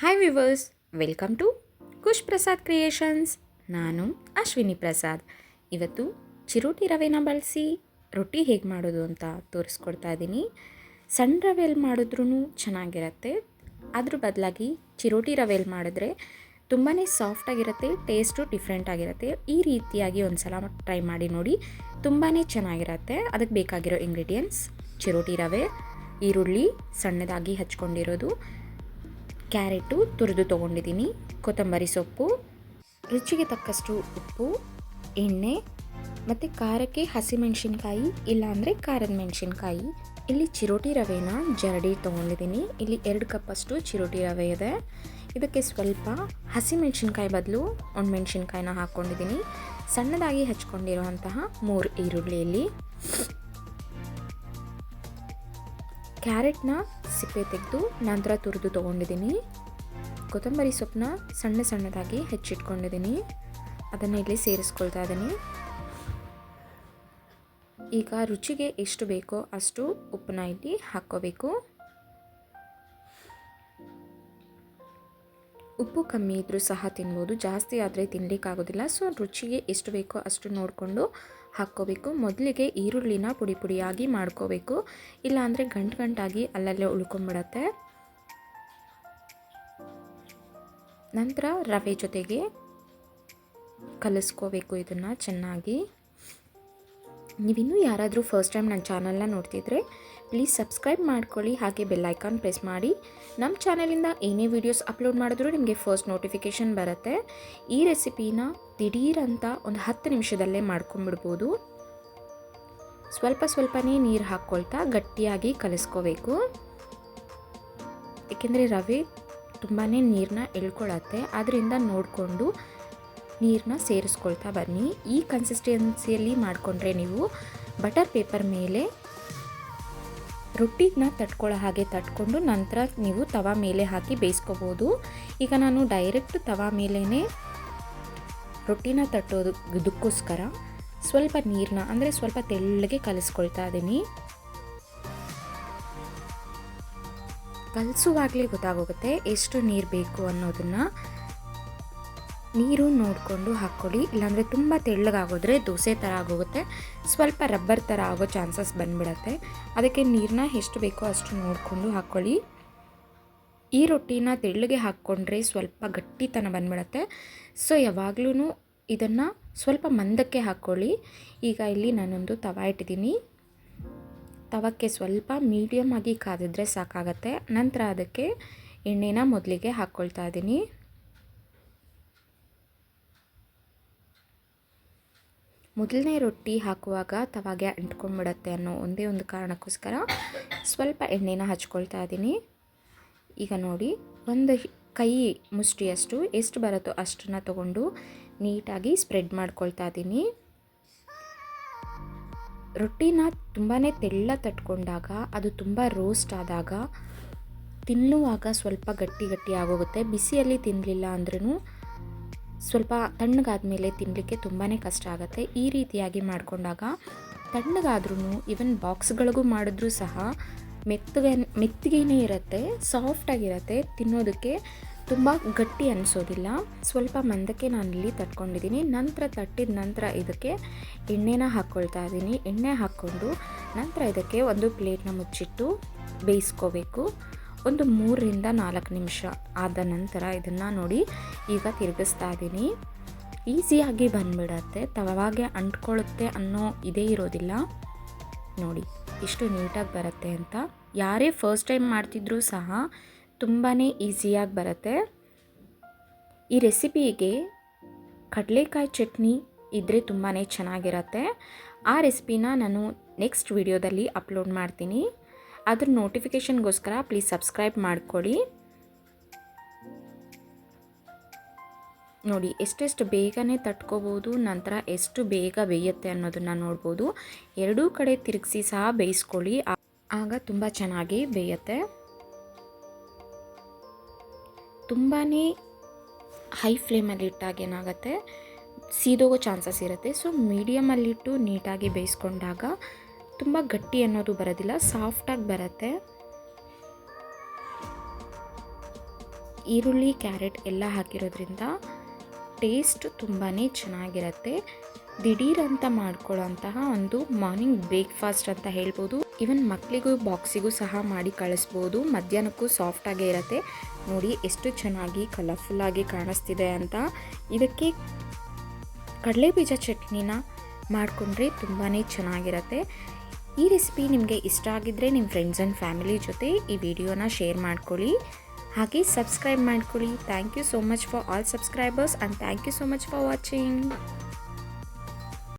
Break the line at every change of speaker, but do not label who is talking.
Hi viewers welcome to Khush Prasad creations ನಾನು ಅಶ್ವಿನಿ ಪ್ರಸಾದ್. ಇವತ್ತು ಚಿರೋಟಿ ರವೆನ ಬಳಸಿ ರೊಟ್ಟಿ ಹೇಗೆ ಮಾಡೋದು ಅಂತ ತೋರಿಸ್ಕೊಡ್ತಾ ಇದ್ದೀನಿ. ಸಣ್ಣ ರವೆಯಲ್ಲಿ ಮಾಡಿದ್ರೂ ಚೆನ್ನಾಗಿರುತ್ತೆ. ಅದ್ರ ಬದಲಾಗಿ ಚಿರೋಟಿ ರವೆಯಲ್ಲಿ ಮಾಡಿದ್ರೆ ತುಂಬಾ ಸಾಫ್ಟಾಗಿರುತ್ತೆ ಟೇಸ್ಟು ಡಿಫ್ರೆಂಟ್ ಆಗಿರುತ್ತೆ. ಈ ರೀತಿಯಾಗಿ ಒಂದು ಸಲ ಟ್ರೈ ಮಾಡಿ ನೋಡಿ ತುಂಬಾ ಚೆನ್ನಾಗಿರುತ್ತೆ. ಅದಕ್ಕೆ ಬೇಕಾಗಿರೋ ಇಂಗ್ರೀಡಿಯೆಂಟ್ಸ್ ಚಿರೋಟಿ ರವೆ, ಈರುಳ್ಳಿ, ಸಣ್ಣದಾಗಿ ಹಚ್ಕೊಂಡಿರೋದು. ಕ್ಯಾರೆಟು ತುರಿದು ತೊಗೊಂಡಿದ್ದೀನಿ, ಕೊತ್ತಂಬರಿ ಸೊಪ್ಪು, ರುಚಿಗೆ ತಕ್ಕಷ್ಟು ಉಪ್ಪು, ಎಣ್ಣೆ ಮತ್ತು ಖಾರಕ್ಕೆ ಹಸಿಮೆಣಸಿನ್ಕಾಯಿ ಇಲ್ಲಾಂದರೆ ಖಾರದ ಮೆಣಸಿನ್ಕಾಯಿ. ಇಲ್ಲಿ ಚಿರೋಟಿ ರವೆನ ಜರಡಿ ತೊಗೊಂಡಿದ್ದೀನಿ. ಇಲ್ಲಿ ಎರಡು ಕಪ್ಪಷ್ಟು ಚಿರೋಟಿ ರವೆ ಇದೆ. ಇದಕ್ಕೆ ಸ್ವಲ್ಪ ಹಸಿಮೆಣಸಿನ್ಕಾಯಿ ಬದಲು ಒಣಮೆಣಸಿನ್ಕಾಯಿನ ಹಾಕ್ಕೊಂಡಿದ್ದೀನಿ ಸಣ್ಣದಾಗಿ ಹಚ್ಕೊಂಡಿರುವಂತಹ ಮೂರು ಈರುಳ್ಳಿಯಲ್ಲಿ. ಕ್ಯಾರೆಟ್ನ ಸಿಪ್ಪೆ ತೆಗೆದು ನಂತರ ತುರಿದು ತೊಗೊಂಡಿದ್ದೀನಿ. ಕೊತ್ತಂಬರಿ ಸೊಪ್ಪನ್ನ ಸಣ್ಣ ಸಣ್ಣದಾಗಿ ಹೆಚ್ಚಿಟ್ಕೊಂಡಿದ್ದೀನಿ. ಅದನ್ನು ಇಲ್ಲಿ ಸೇರಿಸ್ಕೊಳ್ತಾ ಇದ್ದೀನಿ. ಈಗ ರುಚಿಗೆ ಎಷ್ಟು ಬೇಕೋ ಅಷ್ಟು ಉಪ್ಪನ್ನ ಇಲ್ಲಿ ಹಾಕ್ಕೋಬೇಕು. ಉಪ್ಪು ಕಮ್ಮಿ ಇದ್ದರೂ ಸಹ ತಿನ್ಬೋದು. ಜಾಸ್ತಿ ಆದರೆ ತಿನ್ನಲಿಕ್ಕಾಗೋದಿಲ್ಲ ಸೊ ರುಚಿಗೆ ಎಷ್ಟು ಬೇಕೋ ಅಷ್ಟು ನೋಡಿಕೊಂಡು ಹಾಕ್ಕೋಬೇಕು. ಮೊದಲಿಗೆ ಈರುಳ್ಳಿನ ಪುಡಿ ಪುಡಿಯಾಗಿ ಮಾಡ್ಕೋಬೇಕು. ಇಲ್ಲಾಂದರೆ ಗಂಟು ಗಂಟಾಗಿ ಅಲ್ಲಲ್ಲೇ ಉಳ್ಕೊಂಬಿಡತ್ತೆ. ನಂತರ ರವೆ ಜೊತೆಗೆ ಕಲಿಸ್ಕೋಬೇಕು ಇದನ್ನು ಚೆನ್ನಾಗಿ. ನೀವಿನ್ನೂ ಯಾರಾದರೂ ಫಸ್ಟ್ ಟೈಮ್ ನನ್ನ ಚಾನಲ್ನ ನೋಡ್ತಿದ್ರೆ ಪ್ಲೀಸ್ ಸಬ್ಸ್ಕ್ರೈಬ್ ಮಾಡ್ಕೊಳ್ಳಿ, ಹಾಗೆ ಬೆಲ್ ಐಕಾನ್ ಪ್ರೆಸ್ ಮಾಡಿ. ನಮ್ಮ ಚಾನಲಿಂದ ಏನೇ ವೀಡಿಯೋಸ್ ಅಪ್ಲೋಡ್ ಮಾಡಿದ್ರೂ ನಿಮಗೆ ಫಸ್ಟ್ ನೋಟಿಫಿಕೇಷನ್ ಬರುತ್ತೆ. ಈ ರೆಸಿಪಿನ ದಿಢೀರಂತ ಒಂದು ಹತ್ತು ನಿಮಿಷದಲ್ಲೇ ಮಾಡ್ಕೊಂಬಿಡ್ಬೋದು ಸ್ವಲ್ಪ ಸ್ವಲ್ಪನೇ ನೀರು ಹಾಕ್ಕೊಳ್ತಾ ಗಟ್ಟಿಯಾಗಿ ಕಲಿಸ್ಕೋಬೇಕು. ಏಕೆಂದರೆ ರವೆ ತುಂಬಾ ನೀರನ್ನ ಎಳ್ಕೊಳತ್ತೆ. ಅದರಿಂದ ನೋಡಿಕೊಂಡು ನೀರನ್ನ ಸೇರಿಸ್ಕೊಳ್ತಾ ಬನ್ನಿ. ಈ ಕನ್ಸಿಸ್ಟೆನ್ಸಿಯಲ್ಲಿ ಮಾಡಿಕೊಂಡ್ರೆ ನೀವು ಬಟರ್ ಪೇಪರ್ ಮೇಲೆ ರೊಟ್ಟಿನ ತಟ್ಕೊಳ್ಳೋ ಹಾಗೆ ತಟ್ಕೊಂಡು ನಂತರ ನೀವು ತವಾ ಮೇಲೆ ಹಾಕಿ ಬೇಯಿಸ್ಕೋಬೋದು. ಈಗ ನಾನು ಡೈರೆಕ್ಟ್ ತವಾ ಮೇಲೇ ರೊಟ್ಟಿನ ತಟ್ಟೋದು, ಇದಕ್ಕೋಸ್ಕರ ಸ್ವಲ್ಪ ನೀರನ್ನ ಅಂದರೆ ಸ್ವಲ್ಪ ತೆಳ್ಳಗೆ ಕಲಿಸ್ಕೊಳ್ತಾ ಇದ್ದೀನಿ ಕಲಿಸುವಾಗಲೇ ಗೊತ್ತಾಗೋಗುತ್ತೆ ಎಷ್ಟು ನೀರು ಬೇಕು ಅನ್ನೋದನ್ನು. ನೀರು ನೋಡಿಕೊಂಡು ಹಾಕ್ಕೊಳ್ಳಿ. ಇಲ್ಲಾಂದರೆ ತುಂಬ ತೆಳ್ಳಗಾಗೋದ್ರೆ ದೋಸೆ ಥರ ಆಗೋಗುತ್ತೆ. ಸ್ವಲ್ಪ ರಬ್ಬರ್ ಥರ ಆಗೋ ಚಾನ್ಸಸ್ ಬಂದ್ಬಿಡತ್ತೆ. ಅದಕ್ಕೆ ನೀರನ್ನ ಎಷ್ಟು ಬೇಕೋ ಅಷ್ಟು ನೋಡಿಕೊಂಡು ಹಾಕ್ಕೊಳ್ಳಿ. ಈ ರೊಟ್ಟಿನ ತೆಳ್ಳಗೆ ಹಾಕ್ಕೊಂಡ್ರೆ ಸ್ವಲ್ಪ ಗಟ್ಟಿತನ ಬಂದ್ಬಿಡತ್ತೆ. ಸೊ ಯಾವಾಗಲೂ ಇದನ್ನು ಸ್ವಲ್ಪ ಮಂದಕ್ಕೆ ಹಾಕ್ಕೊಳ್ಳಿ. ಈಗ ಇಲ್ಲಿ ನಾನೊಂದು ತವ ಇಟ್ಟಿದ್ದೀನಿ. ತವಕ್ಕೆ ಸ್ವಲ್ಪ ಮೀಡಿಯಮ್ ಆಗಿ ಕಾದಿದ್ರೆ ಸಾಕಾಗತ್ತೆ. ನಂತರ ಅದಕ್ಕೆ ಎಣ್ಣೆನ ಮೊದಲಿಗೆ ಹಾಕ್ಕೊಳ್ತಾ ಇದ್ದೀನಿ. ಮೊದಲನೇ ರೊಟ್ಟಿ ಹಾಕುವಾಗ ತವಾಗೆ ಅಂಟ್ಕೊಂಡ್ಬಿಡತ್ತೆ ಅನ್ನೋ ಒಂದೇ ಒಂದು ಕಾರಣಕ್ಕೋಸ್ಕರ ಸ್ವಲ್ಪ ಎಣ್ಣೆನ ಹಚ್ಕೊಳ್ತಾ ಇದ್ದೀನಿ ಈಗ ನೋಡಿ, ಒಂದು ಕೈ ಮುಷ್ಟಿಯಷ್ಟು ಎಷ್ಟು ಬರುತ್ತೋ ಅಷ್ಟನ್ನು ತಗೊಂಡು ನೀಟಾಗಿ ಸ್ಪ್ರೆಡ್ ಮಾಡ್ಕೊಳ್ತಾ ಇದ್ದೀನಿ ರೊಟ್ಟಿನ ತುಂಬಾ ತೆಳ್ಳ ತಟ್ಕೊಂಡಾಗ, ಅದು ತುಂಬ ರೋಸ್ಟ್ ಆದಾಗ ತಿನ್ನುವಾಗ ಸ್ವಲ್ಪ ಗಟ್ಟಿ ಗಟ್ಟಿ ಆಗೋಗುತ್ತೆ. ಬಿಸಿಯಲ್ಲಿ ತಿನ್ನಲಿಲ್ಲ ಅಂದ್ರೂ ಸ್ವಲ್ಪ ತಣ್ಣಗಾದ ಮೇಲೆ ತಿನ್ನಲಿಕ್ಕೆ ತುಂಬಾ ಕಷ್ಟ ಆಗುತ್ತೆ. ಈ ರೀತಿಯಾಗಿ ಮಾಡಿಕೊಂಡಾಗ ತಣ್ಣಗಾದ್ರೂ ಇವನ್ ಬಾಕ್ಸ್ಗಳಿಗೂ ಮಾಡಿದ್ರೂ ಸಹ ಮೆತ್ತಗೆ ಮೆತ್ತಗೇನೆ ಇರುತ್ತೆ ಸಾಫ್ಟಾಗಿರುತ್ತೆ ತಿನ್ನೋದಕ್ಕೆ ತುಂಬ ಗಟ್ಟಿ ಅನಿಸೋದಿಲ್ಲ. ಸ್ವಲ್ಪ ಮಂದಕ್ಕೆ ನಾನು ಇಲ್ಲಿ ತಟ್ಕೊಂಡಿದ್ದೀನಿ ನಂತರ ತಟ್ಟಿದ ನಂತರ ಇದಕ್ಕೆ ಎಣ್ಣೆನ ಹಾಕ್ಕೊಳ್ತಾ ಇದ್ದೀನಿ ಎಣ್ಣೆ ಹಾಕ್ಕೊಂಡು ನಂತರ ಇದಕ್ಕೆ ಒಂದು ಪ್ಲೇಟ್ನ ಮುಚ್ಚಿಟ್ಟು ಬೇಯಿಸ್ಕೋಬೇಕು. ಒಂದು ಮೂರರಿಂದ ನಾಲ್ಕು ನಿಮಿಷ ಆದ ನಂತರ ಇದನ್ನು ನೋಡಿ ಈಗ ತಿರುಗಿಸ್ತಾ ಇದ್ದೀನಿ ಈಸಿಯಾಗಿ ಬಂದ್ಬಿಡತ್ತೆ ತವಾಗೆ ಅಂಟ್ಕೊಳ್ಳುತ್ತೆ ಅನ್ನೋ ಇದೇ ಇರೋದಿಲ್ಲ. ನೋಡಿ, ಇಷ್ಟು ನೀಟಾಗಿ ಬರುತ್ತೆ ಅಂತ. ಯಾರೇ ಫಸ್ಟ್ ಟೈಮ್ ಮಾಡ್ತಿದ್ರೂ ಸಹ ತುಂಬಾ ಈಸಿಯಾಗಿ ಬರುತ್ತೆ. ಈ ರೆಸಿಪಿಗೆ ಕಡಲೆಕಾಯಿ ಚಟ್ನಿ ಇದ್ದರೆ ತುಂಬಾ ಚೆನ್ನಾಗಿರತ್ತೆ. ಆ ರೆಸಿಪಿನ ನಾನು ನೆಕ್ಸ್ಟ್ ವಿಡಿಯೋದಲ್ಲಿ ಅಪ್ಲೋಡ್ ಮಾಡ್ತೀನಿ. ಅದ್ರ ನೋಟಿಫಿಕೇಷನ್ಗೋಸ್ಕರ ಪ್ಲೀಸ್ ಸಬ್ಸ್ಕ್ರೈಬ್ ಮಾಡ್ಕೊಳ್ಳಿ ನೋಡಿ, ಎಷ್ಟೆಷ್ಟು ಬೇಗನೆ ತಟ್ಕೋಬೋದು, ನಂತರ ಎಷ್ಟು ಬೇಗ ಬೇಯುತ್ತೆ ಅನ್ನೋದನ್ನು ನೋಡ್ಬೋದು. ಎರಡೂ ಕಡೆ ತಿರುಗಿಸಿ ಸಹ ಬೇಯಿಸ್ಕೊಳ್ಳಿ. ಆಗ ತುಂಬ ಚೆನ್ನಾಗಿ ಬೇಯುತ್ತೆ. ತುಂಬಾ ಹೈ ಫ್ಲೇಮಲ್ಲಿ ಇಟ್ಟಾಗ ಏನಾಗುತ್ತೆ? ಸೀದೋಗೋ ಚಾನ್ಸಸ್ ಇರುತ್ತೆ. ಸೊ ಮೀಡಿಯಮಲ್ಲಿಟ್ಟು ನೀಟಾಗಿ ಬೇಯಿಸ್ಕೊಂಡಾಗ ತುಂಬ ಗಟ್ಟಿ ಅನ್ನೋದು ಬರೋದಿಲ್ಲ ಸಾಫ್ಟಾಗಿ ಬರುತ್ತೆ. ಈರುಳ್ಳಿ, ಕ್ಯಾರೆಟ್ ಎಲ್ಲ ಹಾಕಿರೋದ್ರಿಂದ ಟೇಸ್ಟ್ ತುಂಬಾ ಚೆನ್ನಾಗಿರುತ್ತೆ. ದಿಢೀರ್ ಅಂತ ಮಾಡ್ಕೊಳ್ಳೋಂತಹ ಒಂದು ಮಾರ್ನಿಂಗ್ ಬ್ರೇಕ್ಫಾಸ್ಟ್ ಅಂತ ಹೇಳ್ಬೋದು. ಇವನ್ ಮಕ್ಕಳಿಗೂ ಬಾಕ್ಸಿಗೂ ಸಹ ಮಾಡಿ ಕಳಿಸ್ಬೋದು. ಮಧ್ಯಾಹ್ನಕ್ಕೂ ಸಾಫ್ಟಾಗೇ ಇರುತ್ತೆ. ನೋಡಿ ಎಷ್ಟು ಚೆನ್ನಾಗಿ ಕಲರ್ಫುಲ್ಲಾಗಿ ಕಾಣಿಸ್ತಿದೆ ಅಂತ. ಇದಕ್ಕೆ ಕಡಲೆಬೀಜ ಚಟ್ನಿನ ಮಾಡಿಕೊಂಡ್ರೆ ತುಂಬಾ ಚೆನ್ನಾಗಿರುತ್ತೆ. ಈ ರೆಸಿಪಿ ನಿಮಗೆ ಇಷ್ಟ ಆಗಿದ್ದರೆ ನಿಮ್ಮ ಫ್ರೆಂಡ್ಸ್ ಆ್ಯಂಡ್ ಫ್ಯಾಮಿಲಿ ಜೊತೆ ಈ ವಿಡಿಯೋನ ಶೇರ್ ಮಾಡ್ಕೊಳ್ಳಿ. ಹಾಗೆ ಸಬ್ಸ್ಕ್ರೈಬ್ ಮಾಡ್ಕೊಳ್ಳಿ. Thank you so much for all subscribers and thank you so much for watching